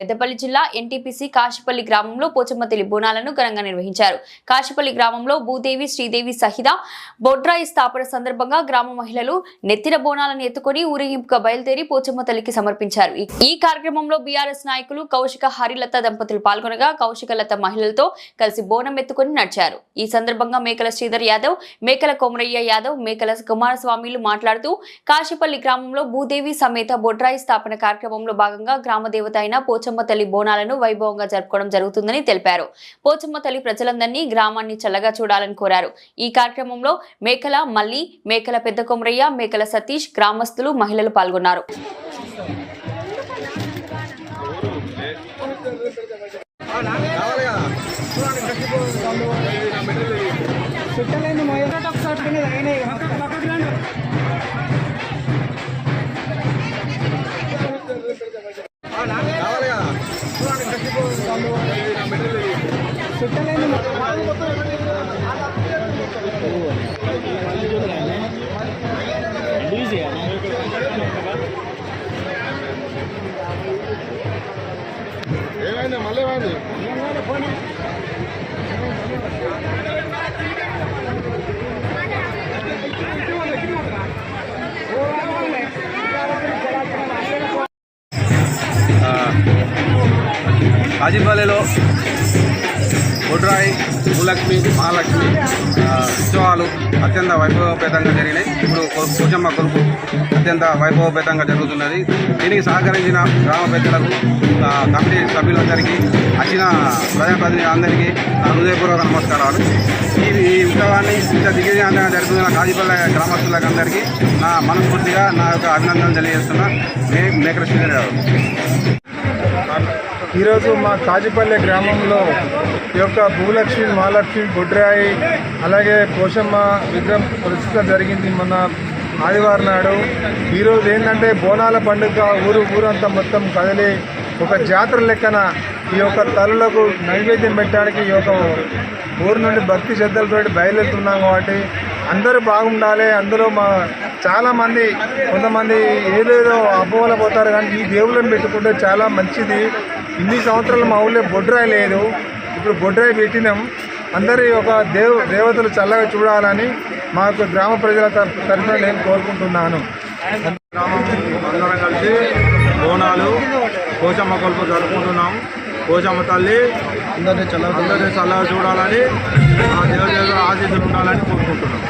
పెద్దపల్లి జిల్లా ఎన్టీపీసీ కాశీపల్లి గ్రామంలో పోచమ్మతల్లి బోనాలను ఘనంగా నిర్వహించారు. కాశీపల్లి గ్రామంలో భూదేవి శ్రీదేవి సహిత బొడ్రాయి స్థాపన సందర్భంగా గ్రామ మహిళలు నెత్తిన బోనాలను ఎత్తుకొని ఊరేగింపుగా బయలుదేరి పోచమ్మ తల్లికి సమర్పించారు. ఈ- కార్యక్రమంలో బీఆర్ఎస్ నాయకులు కౌశిక హరిలత దంపతులు పాల్గొనగా కౌశికలత మహిళలతో కలిసి బోనం ఎత్తుకొని నడిచారు. ఈ సందర్భంగా మేకల శ్రీధర్ యాదవ్ మేకల కొమరయ్య యాదవ్ మేకల కుమారస్వామిలు మాట్లాడుతూ కాశీపల్లి గ్రామంలో భూదేవి సమేత బొడ్రాయి స్థాపన కార్యక్రమంలో భాగంగా గ్రామ దేవత అయిన పోచమ్మ తల్లి బోనాలను వైభవంగా జరుపుకోవడం జరుగుతుందని తెలిపారు. పోచమ్మ తల్లి ప్రజలందరినీ గ్రామాన్ని చల్లగా చూడాలని కోరారు. ఈ కార్యక్రమంలో మేకల మల్లి మేకల పెద్ద కొమరయ్య మేకల సతీష్ గ్రామస్తులు మహిళలు పాల్గొన్నారు. చుట్టలేని ఏమైంది? మళ్ళీ ఏమైంది? కాజీపల్లిలో బొడ్రాయి భూలక్ష్మి మహాలక్ష్మి ఉత్సవాలు అత్యంత వైభవపేతంగా జరిగినాయి. ఇప్పుడు కొ- పూజమ్మ అత్యంత వైభవపేతంగా జరుగుతున్నది. దీనికి సహకరించిన గ్రామ పెద్దలకు కమిటీ సభ్యులందరికీ వచ్చిన ప్రజాప్రతినిధులందరికీ నా హృదయపూర్వక నమస్కారాలు. ఈ ఈ ఉత్సవాన్ని ఇంత దిగ్విజయంగా జరుగుతున్న కాజీపల్లి గ్రామస్తులకు అందరికీ నా మనస్ఫూర్తిగా నా యొక్క అభినందనలు తెలియజేస్తున్నా. మే మేకర శ్రీధర్ గారు. ఈరోజు మా కాజిపల్లె గ్రామంలో ఈ యొక్క భూలక్ష్మి మహాలక్ష్మి బొడ్రాయి అలాగే పోషమ్మ విగ్రహం ప్రతిష్ట జరిగింది మొన్న ఆదివారం నాడు. ఈరోజు ఏంటంటే బోనాల పండుగ ఊరు ఊరంతా మొత్తం కదిలి ఒక జాతర లెక్కన ఈ యొక్క తల్లులకు నైవేద్యం పెట్టడానికి ఈ యొక్క ఊరు నుండి భక్తి శ్రద్ధలతో బయలుదేరుతున్నాం కాబట్టి అందరూ బాగుండాలి. అందులో మా చాలామంది కొంతమంది ఏదేదో అపోహలు పోతారు కానీ ఈ దేవుళ్ళని పెట్టుకుంటే చాలా మంచిది. ఇన్ని సంవత్సరాలు మా ఊళ్ళో బొడ్రాయి లేదు. ఇప్పుడు బొడ్రాయి పెట్టినాం. అందరి ఒక దేవ దేవతలు చల్లగా చూడాలని మాకు గ్రామ ప్రజల తరఫున నేను కోరుకుంటున్నాను. గ్రామం అందరం కలిసి బోనాలు పోచమ్మ కొలుపు జరుపుకుంటున్నాం. పోచమ్మ తల్లి అందరినీ చల్లగా అందరినీ చల్లగా చూడాలని ఆ దేవుడి ఆశీస్సులు ఉండాలని కోరుకుంటున్నాం.